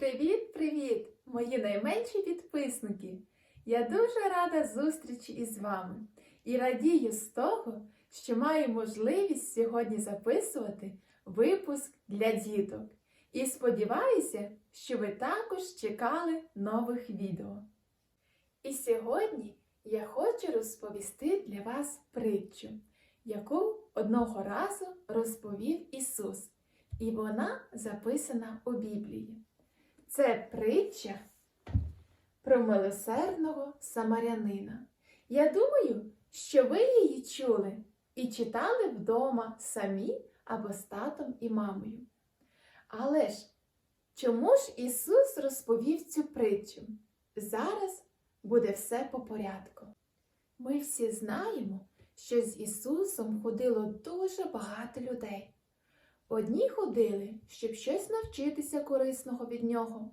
Привіт-привіт, мої найменші підписники! Я дуже рада зустрічі із вами і радію з того, що маю можливість сьогодні записувати випуск для діток. І сподіваюся, що ви також чекали нових відео. І сьогодні я хочу розповісти для вас притчу, яку одного разу розповів Ісус, і вона записана у Біблії. Це притча про милосердного самарянина. Я думаю, що ви її чули і читали вдома самі або з татом і мамою. Але ж чому ж Ісус розповів цю притчу? Зараз буде все по порядку. Ми всі знаємо, що з Ісусом ходило дуже багато людей. Одні ходили, щоб щось навчитися корисного від нього,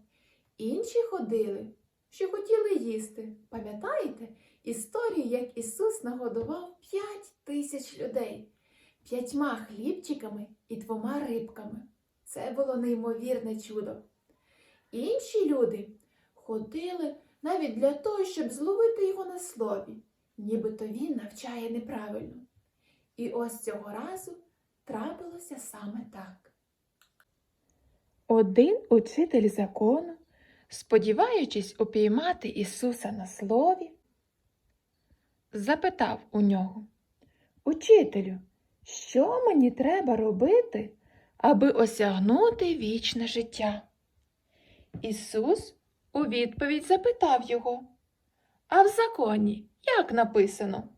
інші ходили, що хотіли їсти. Пам'ятаєте історію, як Ісус нагодував п'ять тисяч людей п'ятьма хлібчиками і двома рибками. Це було неймовірне чудо. Інші люди ходили навіть для того, щоб зловити його на слові, нібито він навчає неправильно. І ось цього разу трапилося саме так. Один учитель закону, сподіваючись упіймати Ісуса на слові, запитав у нього, Учителю, що мені треба робити, аби осягнути вічне життя? Ісус у відповідь запитав його, А в законі як написано?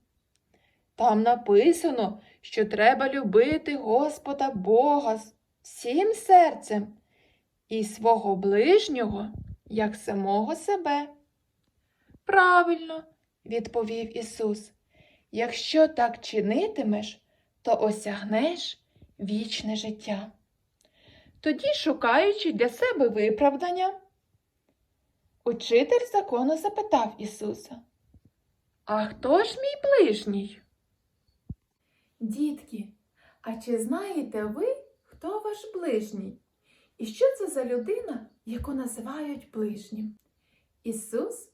Там написано, що треба любити Господа Бога всім серцем і свого ближнього, як самого себе. Правильно, відповів Ісус, якщо так чинитимеш, то осягнеш вічне життя. Тоді, шукаючи для себе виправдання, учитель закону запитав Ісуса, А хто ж мій ближній? Дітки, а чи знаєте ви, хто ваш ближній? І що це за людина, яку називають ближнім? Ісус,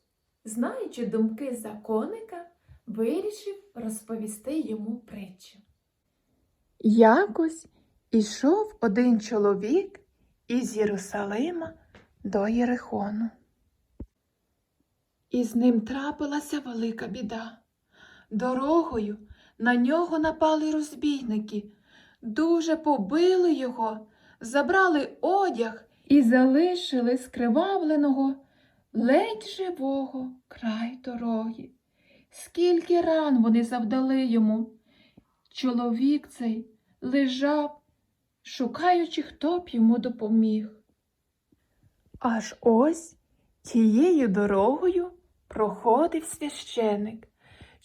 знаючи думки законника, вирішив розповісти йому притчу. Якось ішов один чоловік із Єрусалима до Єрихону. І з ним трапилася велика біда. Дорогою на нього напали розбійники, дуже побили його, забрали одяг і залишили скривавленого, ледь живого край дороги. Скільки ран вони завдали йому. Чоловік цей лежав, шукаючи, хто б йому допоміг. Аж ось тією дорогою проходив священик.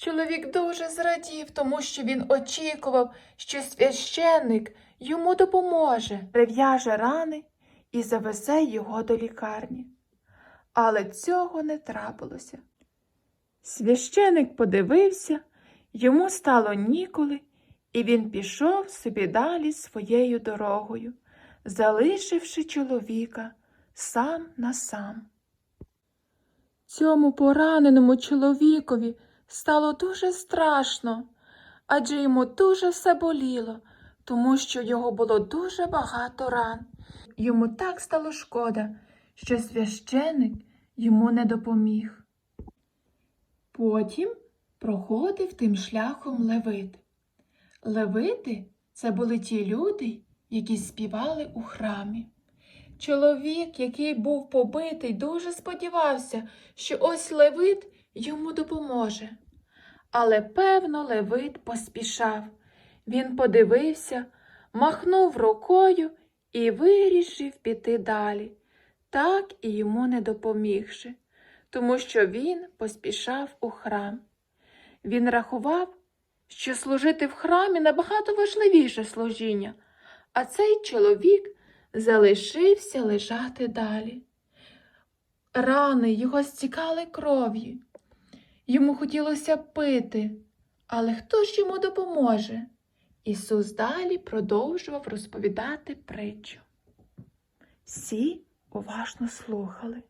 Чоловік дуже зрадів, тому що він очікував, що священник йому допоможе, прив'яже рани і завезе його до лікарні. Але цього не трапилося. Священик подивився, йому стало ніколи, і він пішов собі далі своєю дорогою, залишивши чоловіка сам на сам. Цьому пораненому чоловікові стало дуже страшно, адже йому дуже все боліло, тому що його було дуже багато ран. Йому так стало шкода, що священик йому не допоміг. Потім проходив тим шляхом Левит. Левити це були ті люди, які співали у храмі. Чоловік, який був побитий, дуже сподівався, що ось Левит йому допоможе. Але, певно, Левит поспішав. Він подивився, махнув рукою і вирішив піти далі, так і йому не допомігши, тому що він поспішав у храм. Він рахував, що служити в храмі набагато важливіше служіння, а цей чоловік залишився лежати далі. Рани його стікали кров'ю. Йому хотілося пити, але хто ж йому допоможе? Ісус далі продовжував розповідати притчу. Всі уважно слухали.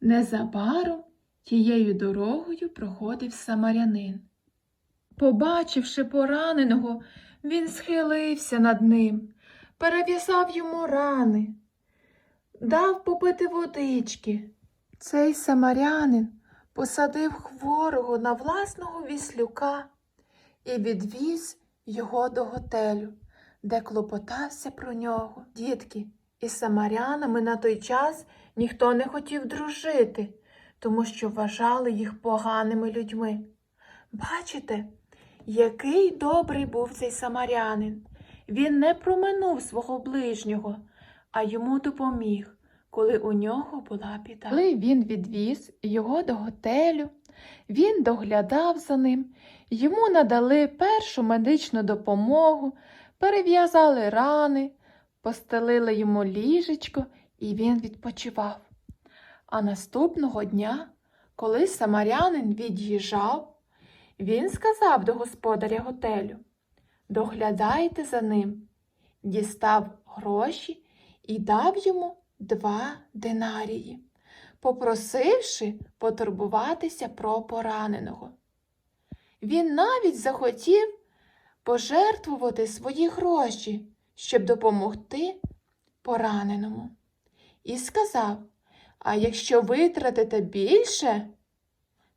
Незабаром тією дорогою проходив самарянин. Побачивши пораненого, він схилився над ним, перев'язав йому рани, дав попити водички. Цей самарянин посадив хворого на власного віслюка і відвіз його до готелю, де клопотався про нього. Дітки, із самарянами на той час ніхто не хотів дружити, тому що вважали їх поганими людьми. Бачите, який добрий був цей самарянин. Він не проминув свого ближнього, а йому допоміг, коли у нього була біда. Коли він відвіз його до готелю, він доглядав за ним, йому надали першу медичну допомогу, перев'язали рани, постелили йому ліжечко, і він відпочивав. А наступного дня, коли самарянин від'їжджав, він сказав до господаря готелю Доглядайте за ним, дістав гроші і дав йому два динарії, попросивши потурбуватися про пораненого. Він навіть захотів пожертвувати свої гроші, щоб допомогти пораненому. І сказав: А якщо витратите більше,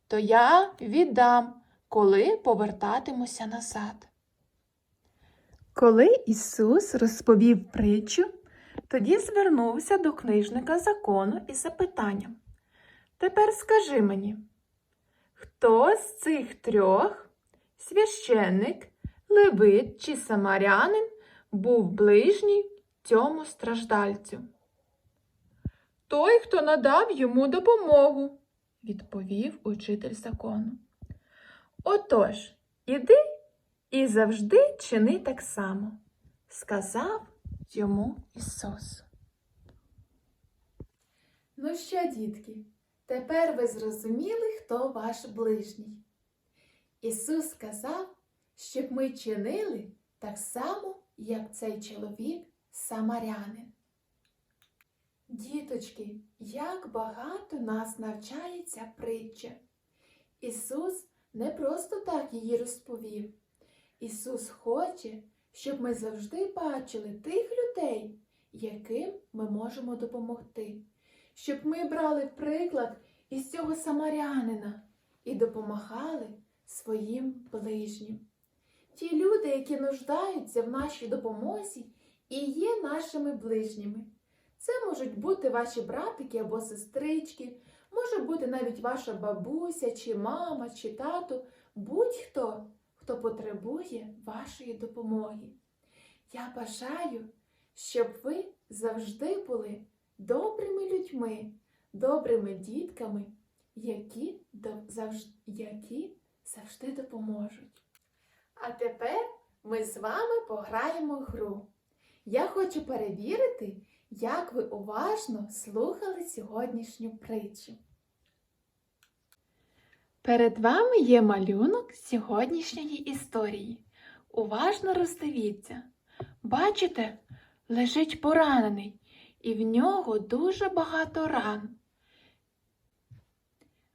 то я віддам, коли повертатимуся назад. Коли Ісус розповів притчу, тоді звернувся до книжника закону із запитанням. Тепер скажи мені, хто з цих трьох священник, левит чи самарянин був ближній цьому страждальцю? Той, хто надав йому допомогу, відповів учитель закону. Отож, іди і завжди чини так само, сказав йому Ісус. Ну що, дітки, тепер ви зрозуміли, хто ваш ближній. Ісус сказав, щоб ми чинили так само, як цей чоловік самарянин. Діточки, як багато нас навчає ця притча. Ісус не просто так її розповів. Ісус хоче, щоб ми завжди бачили тих людей, яким ми можемо допомогти, щоб ми брали приклад із цього самарянина і допомагали своїм ближнім. Ті люди, які нуждаються в нашій допомозі, і є нашими ближніми. Це можуть бути ваші братики або сестрички, може бути навіть ваша бабуся, чи мама, чи тато, будь-хто, потребує вашої допомоги. Я бажаю, щоб ви завжди були добрими людьми, добрими дітками, які, до- завж- які завжди допоможуть. А тепер ми з вами пограємо гру. Я хочу перевірити, як ви уважно слухали сьогоднішню притчу. Перед вами є малюнок сьогоднішньої історії. Уважно роздивіться. Бачите, лежить поранений, і в нього дуже багато ран.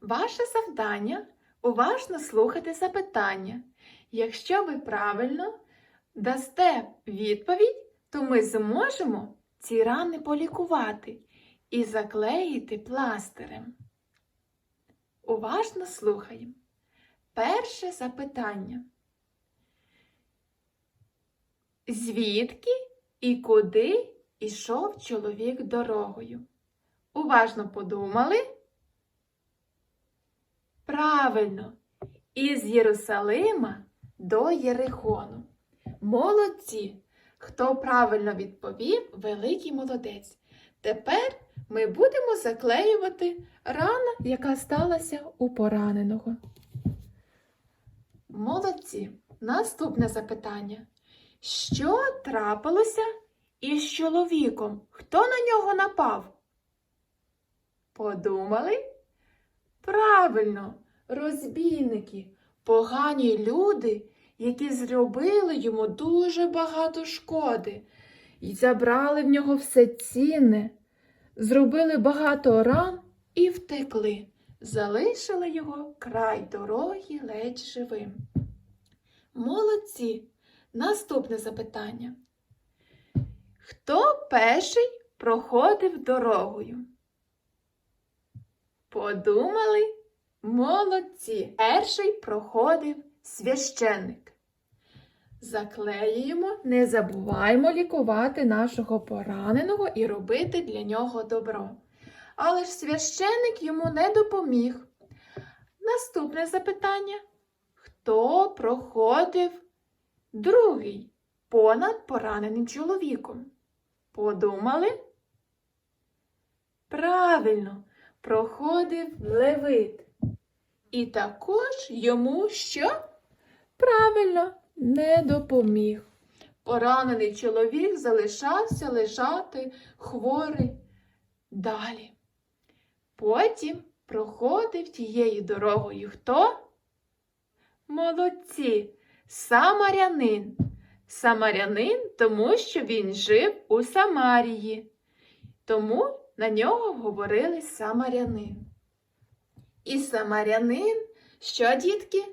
Ваше завдання уважно слухати запитання. Якщо ви правильно дасте відповідь, то ми зможемо ці рани полікувати і заклеїти пластирем. Уважно слухаємо. Перше запитання. Звідки і куди ішов чоловік дорогою? Уважно подумали? Правильно, із Єрусалима до Єрихону. Молодці! Хто правильно відповів, великий молодець. Тепер ми будемо заклеювати рану, яка сталася у пораненого. Молодці. Наступне запитання. Що трапилося із чоловіком? Хто на нього напав? Подумали? Правильно, розбійники, погані люди, які зробили йому дуже багато шкоди і забрали в нього все цінне, зробили багато ран і втекли, залишили його край дороги ледь живим. Молодці! Наступне запитання. Хто перший проходив дорогою? Подумали? Молодці! Перший проходив священник. Заклеюємо, не забуваємо лікувати нашого пораненого і робити для нього добро. Але ж священник йому не допоміг. Наступне запитання. Хто проходив другий понад пораненим чоловіком? Подумали? Правильно, проходив левит. І також йому що? Правильно, не допоміг. Поранений чоловік залишався лежати хворий далі. Потім проходив тією дорогою хто? Молодці, самарянин. Самарянин, тому що він жив у Самарії. Тому на нього говорили самарянин. І самарянин, що, дітки?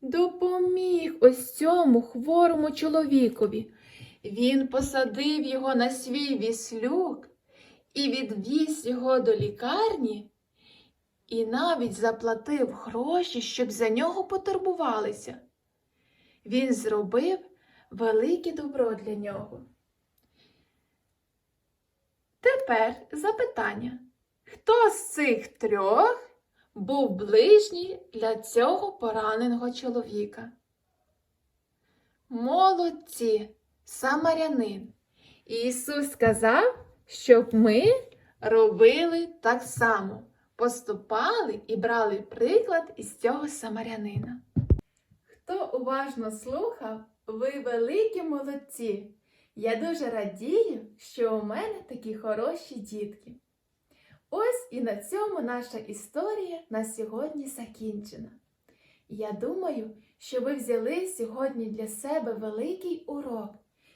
Допоміг ось цьому хворому чоловікові. Він посадив його на свій віслюк і відвіз його до лікарні, і навіть заплатив гроші, щоб за нього потурбувалися. Він зробив велике добро для нього. Тепер запитання. Хто з цих трьох був ближній для цього пораненого чоловіка? Молодці, самарянин. Ісус сказав, щоб ми робили так само, поступали і брали приклад із цього самарянина. Хто уважно слухав, ви великі молодці. Я дуже радію, що у мене такі хороші дітки. Ось і на цьому наша історія на сьогодні закінчена. Я думаю, що ви взяли сьогодні для себе великий урок,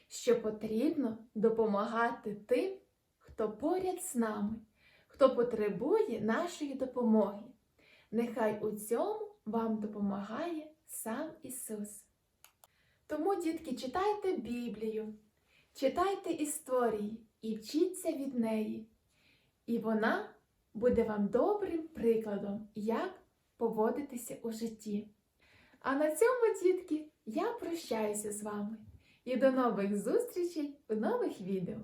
що потрібно допомагати тим, хто поряд з нами, хто потребує нашої допомоги. Нехай у цьому вам допомагає сам Ісус. Тому, дітки, читайте Біблію, читайте історії і вчіться від неї. І вона буде вам добрим прикладом, як поводитися у житті. А на цьому, дітки, я прощаюся з вами і до нових зустрічей у нових відео.